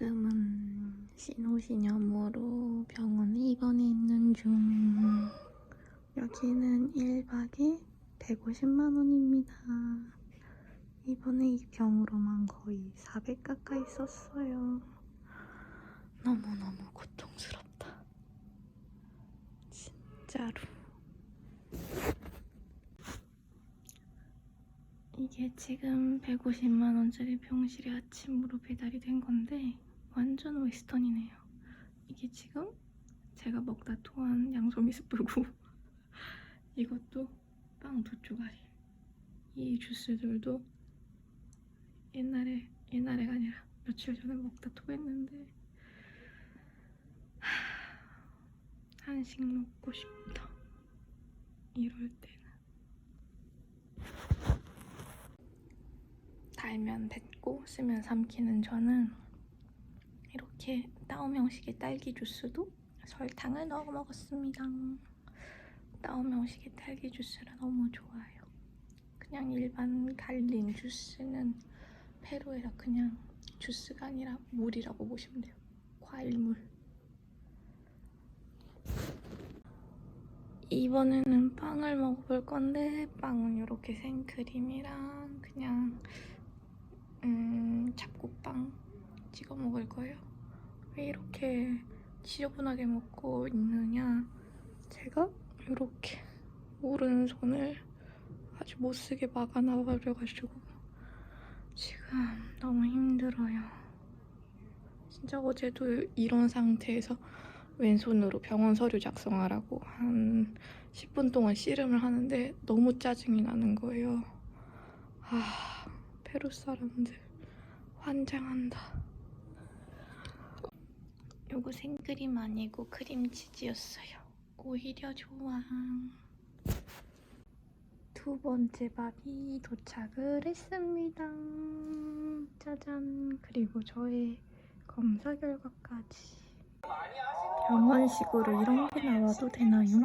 지금은 신호시념으로 병원에 입원해 있는 중. 여기는 1박에 150만 원입니다. 이번에 이 병으로만 거의 400 가까이 썼어요. 너무너무 고통스럽다. 진짜로. 이게 지금 150만 원짜리 병실에 아침으로 배달이 된 건데 완전 웨스턴이네요. 이게 지금 제가 먹다 토한 양송이 스프고 이것도 빵 두 조각이. 이 주스들도 옛날에 옛날에가 아니라 며칠 전에 먹다 토했는데 하, 한식 먹고 싶다. 이럴 때는 달면 뱉고 쓰면 삼키는 저는 이렇게 따옴 형식의 딸기 주스도 설탕을 넣어 먹었습니다. 따옴 형식의 딸기 주스를 너무 좋아요. 그냥 일반 갈린 주스는 페루에서 그냥 주스가 아니라 물이라고 보시면 돼요. 과일물. 이번에는 빵을 먹어볼 건데 빵은 이렇게 생크림이랑 그냥 음, 잡곡빵 찍어 먹을 거예요. 왜 이렇게 지저분하게 먹고 있느냐? 제가 이렇게 오른손을 아주 못쓰게 막아놔버려가지고 지금 너무 힘들어요. 진짜 어제도 이런 상태에서 왼손으로 병원 서류 작성하라고 한 10분 동안 씨름을 하는데 너무 짜증이 나는 거예요. 아, 페루 사람들 환장한다. 요거 생크림 아니고 크림치즈였어요. 오히려 좋아. 두 번째 밥이 도착을 했습니다. 짜잔. 그리고 저의 검사 결과까지. 병원식으로 이런 게 나와도 되나요?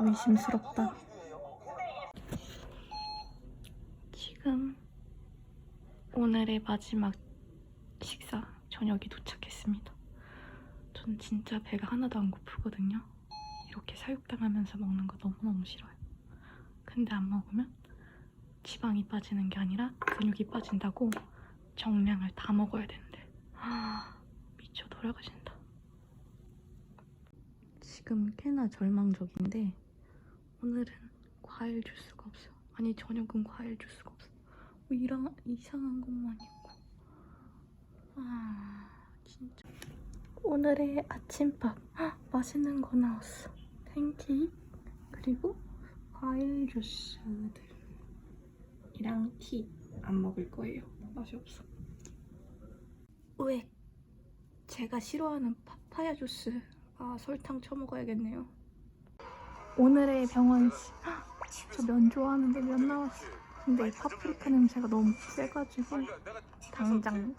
의심스럽다. 지금 오늘의 마지막 저녁이 도착했습니다. 전 진짜 배가 하나도 안 고프거든요. 이렇게 사육당하면서 먹는 거 너무너무 싫어요. 근데 안 먹으면 지방이 빠지는 게 아니라 근육이 빠진다고 정량을 다 먹어야 된대. 아, 미쳐 돌아가신다. 지금 꽤나 절망적인데 오늘은 과일 주스가 없어. 아니 저녁은 과일 주스가 없어. 뭐 이런 이상한 것만 있고. 아 진짜. 오늘의 아침밥 헉, 맛있는 거 나왔어. 팬케이크 그리고 과일 주스들 이랑 티 안 먹을 거예요. 맛이 없어. 왜? 제가 싫어하는 파파야 주스. 아 설탕 쳐먹어야겠네요. 오늘의 병원식. 저면 좋아하는데 면 나왔어. 근데 이 파프리카 냄새가 너무 세가지고 당장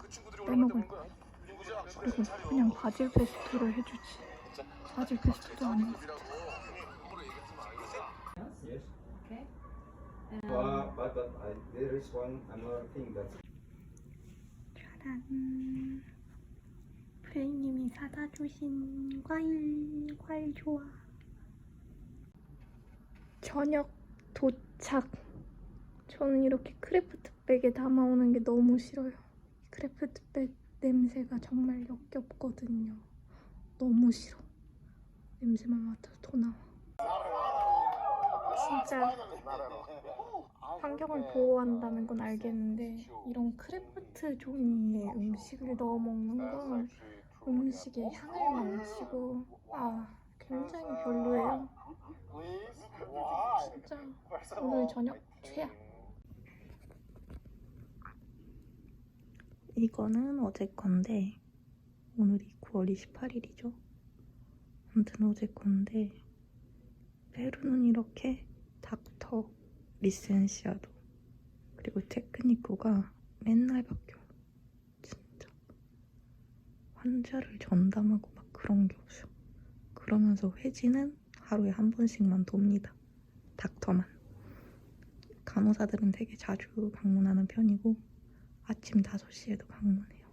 빼먹을 거야. 그리고 그냥 바질 페스토를 해주지. 바질 페스토도 아닌 것 같아. Uh, 짜란. 프레이님이 사다 주신 과일, 과일 좋아. 저녁 도착. 저는 이렇게 크래프트 백에 담아오는 게 너무 싫어요. 크래프트 백 냄새가 정말 역겹거든요. 너무 싫어. 냄새만 맡아도 토 나와. 진짜 환경을 보호한다는 건 알겠는데 이런 크래프트 종류의 음식을 넣어 먹는 건 음식의 향을 망치고 아 굉장히 별로예요. 진짜 오늘 저녁 최악. 이거는 어제 건데 오늘이 9월 28일이죠. 아무튼 어제 건데 페루는 이렇게 닥터 리센시아도 그리고 테크니코가 맨날 바뀌어요. 진짜 환자를 전담하고 막 그런 게 없어요. 그러면서 회지는 하루에 한 번씩만 돕니다. 닥터만. 간호사들은 되게 자주 방문하는 편이고 아침 5시에도 방문해요.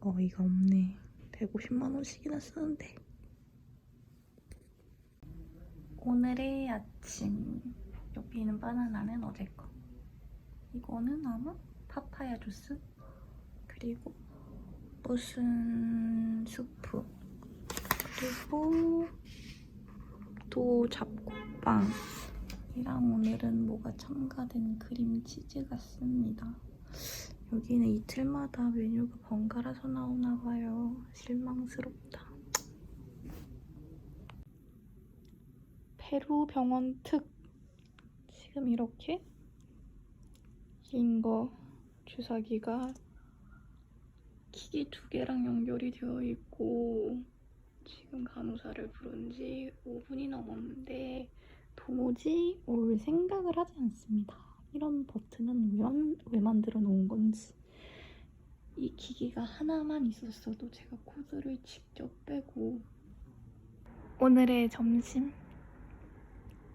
어이가 없네. 150만 원씩이나 쓰는데. 오늘의 아침. 여기는 바나나는 어제 거. 이거는 아마 파파야 주스. 그리고 무슨 수프. 그리고 또 잡곡빵. 이랑 오늘은 뭐가 첨가된 크림 치즈 같습니다. 여기는 이틀마다 메뉴가 번갈아서 나오나 봐요. 실망스럽다. 페루 병원 특. 지금 이렇게 긴 거 주사기가 기기 두 개랑 연결이 되어 있고 지금 간호사를 부른 지 5분이 넘었는데 도무지 올 생각을 하지 않습니다. 이런 버튼은 왜, 만- 왜 만들어 놓은 건지. 이 기기가 하나만 있었어도 제가 코드를 직접 빼고 오늘의 점심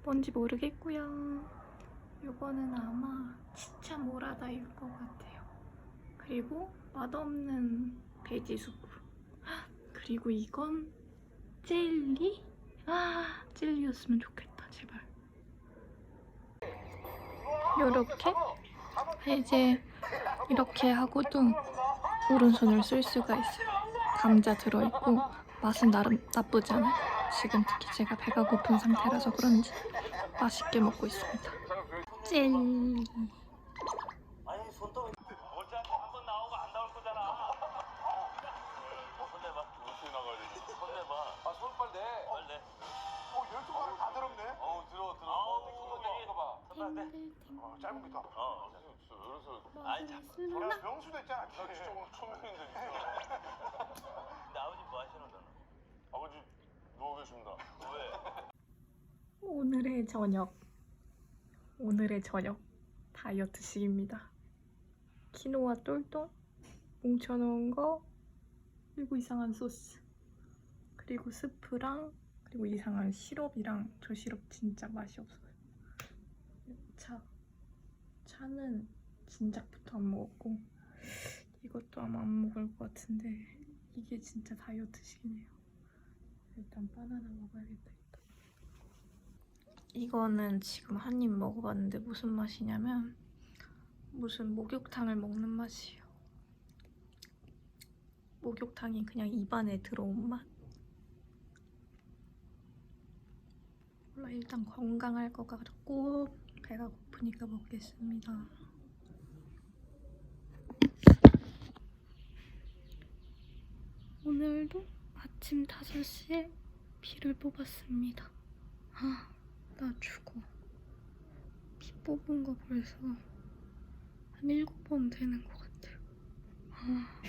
뭔지 모르겠고요. 이거는 아마 치차 모라다일 것 같아요. 그리고 맛없는 베지 수프. 헉, 그리고 이건 젤리? 아, 젤리였으면 좋겠다, 제발. 요렇게 이제 이렇게 하고도 오른손을 쓸 수가 있어요. 감자 들어있고 맛은 나름 나쁘지 않아요. 지금 특히 제가 배가 고픈 상태라서 그런지 맛있게 먹고 있습니다. 젤 봐. 손 빨대. 어, 짧은 게 더. 어. 그래서 아니, 자꾸. 야, 명수도 있잖아. 나 진짜 오늘 초면인데. 근데 아버지 뭐 하시는 거잖아. 아버지 누워 계십니다. 왜? 오늘의 저녁. 오늘의 저녁 다이어트식입니다. 키노아 똘똘 뭉쳐놓은 거 그리고 이상한 소스 그리고 스프랑 그리고 이상한 시럽이랑 저 시럽 진짜 맛이 없어요. 차 차는 진작부터 안 먹었고 이것도 아마 안 먹을 것 같은데 이게 진짜 다이어트식이네요. 일단 바나나 먹어야겠다. 일단. 이거는 지금 한 입 먹어봤는데 무슨 맛이냐면 무슨 목욕탕을 먹는 맛이에요. 목욕탕이 그냥 입안에 들어온 맛. 몰라 일단 건강할 것 같고 배가 고프니까 먹겠습니다. 오늘도 아침 5시에 피를 뽑았습니다. 아, 나 죽어. 피 뽑은 거 벌써 한 일곱 번 되는 것 같아요. 아,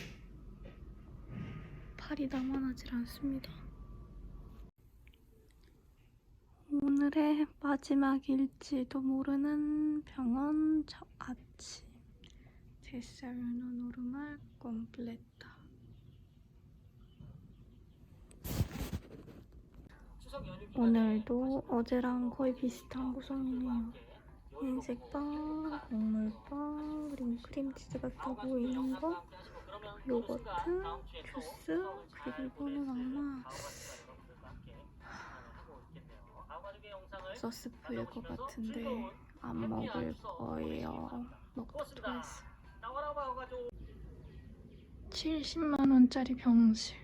팔이 남아나질 않습니다. 오늘의 마지막일지도 모르는 병원 저 아침. 데살노 노르말 콤플레타. 오늘도 어제랑 거의 비슷한 구성이네요. 흰색빵, 국물빵, 그리고 크림치즈 같아 보이는 거, 요거트, 주스, 그리고 이거는 아마 서스프일 것 같은데 안 먹을 거예요. 먹도록 하겠습니다. 70만 원짜리 병실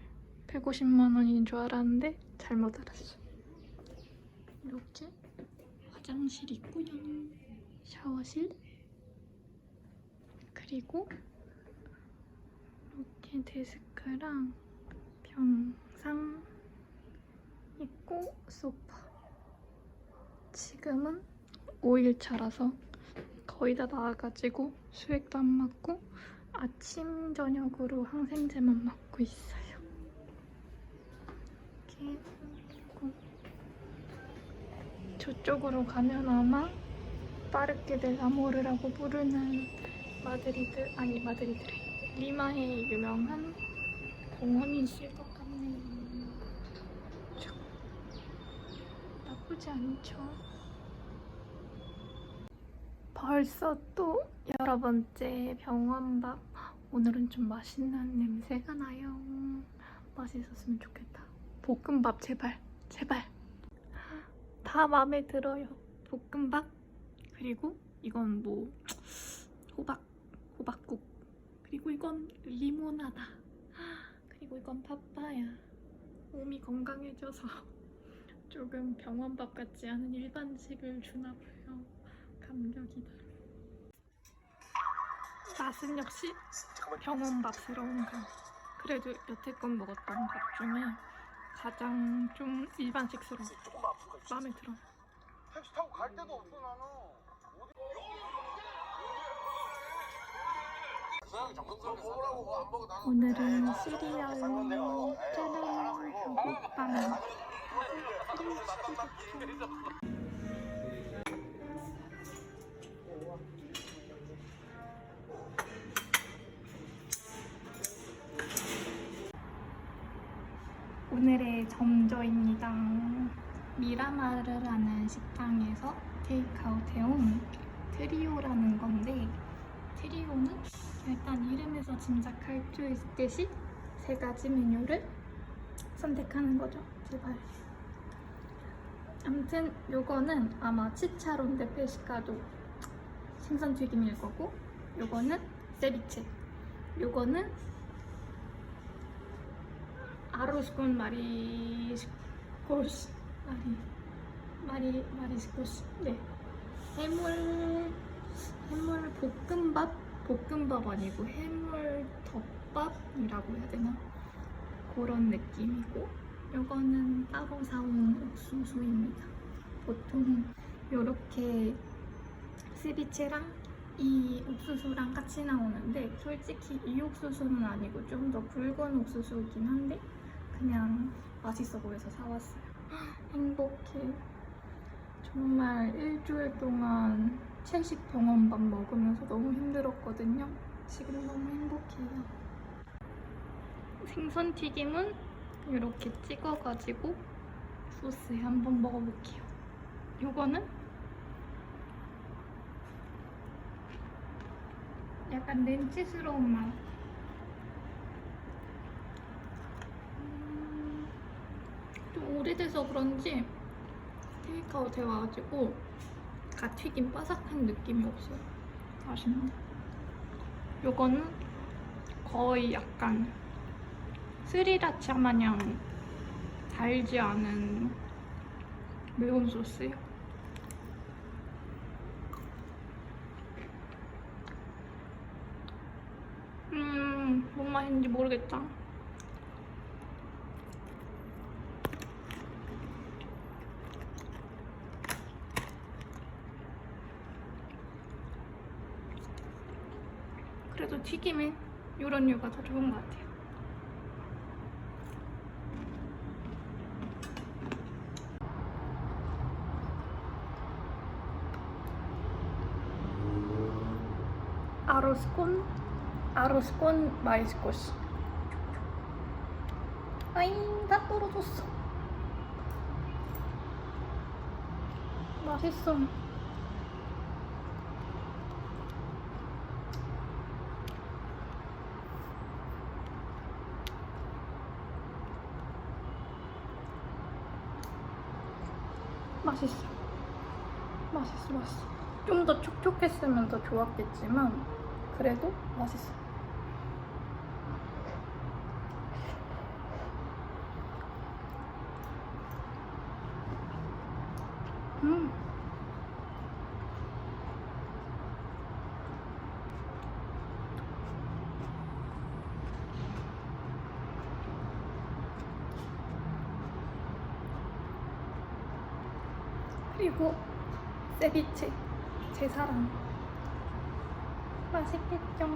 150만 원인 줄 알았는데 잘못 알았어. 이렇게 화장실 있고요. 샤워실 그리고 이렇게 데스크랑 병상 있고 소파. 지금은 5일차라서 거의 다 나와가지고 수액도 안 맞고 아침 저녁으로 항생제만 맞고 있어요. 이렇게 저쪽으로 가면 아마 파르케 델 아모르라고 부르는 마드리드 아니 마드리드래 리마의 유명한 공원이 있을 것 같네요. 나쁘지 않죠. 벌써 또 여러 번째 병원밥. 오늘은 좀 맛있는 냄새가 나요. 맛있었으면 좋겠다. 볶음밥 제발, 제발. 다 마음에 들어요. 볶음밥 그리고 이건 뭐 호박, 호박국 그리고 이건 리모나다. 그리고 이건 파파야. 몸이 건강해져서 조금 병원밥 같지 않은 일반식을 주나 봐요. 감격이다. 맛은 역시 병원밥스러운 거. 그래도 여태껏 먹었던 밥 중에 가장 좀 일반식스러워. 마음에 들어. 택시 타고 갈 데도 없어 나는. 오늘은 시리얼, 짜장, 먹방. 오늘의 점저입니다. 미라마르라는 식당에서 테이크아웃 해온 트리오라는 건데 트리오는 일단 이름에서 짐작할 수 있듯이 세 가지 메뉴를 선택하는 거죠. 제발. 아무튼 요거는 아마 치차론데 페시카도 생선 튀김일 거고 요거는 세비체 요거는 아로스콘 마리스코스 마리 마리 마리스코스 네. 해물 해물 볶음밥? 볶음밥 아니고 해물 덮밥이라고 해야 되나? 그런 느낌이고 요거는 따로 사온 옥수수입니다. 보통 요렇게 세비체랑 이 옥수수랑 같이 나오는데 솔직히 이 옥수수는 아니고 좀더 굵은 옥수수이긴 한데 그냥 맛있어 보여서 사왔어요. 행복해. 정말 일주일 동안 채식 병원밥 먹으면서 너무 힘들었거든요. 지금 너무 행복해요. 생선 튀김은 이렇게 찍어가지고 소스에 한번 먹어볼게요. 요거는 약간 렌치스러운 맛. 음, 좀 오래돼서 그런지 테이크아웃 해와가지고 갓 튀김 바삭한 느낌이 없어요. 맛있네. 요거는 거의 약간 스리라차 마냥 달지 않은 매운 소스예요. 음, 뭔 맛인지 모르겠다. 그래도 튀김은 이런 류가 더 좋은 것 같아요. 아로스콘? 아로스콘 마이스코시 아잉 다 떨어졌어. 맛있어 맛있어 맛있어 맛있어 좀 더 촉촉했으면 더 좋았겠지만 그래도 맛있어. 음. 그리고 세비체 제 사랑 맛있겠죠?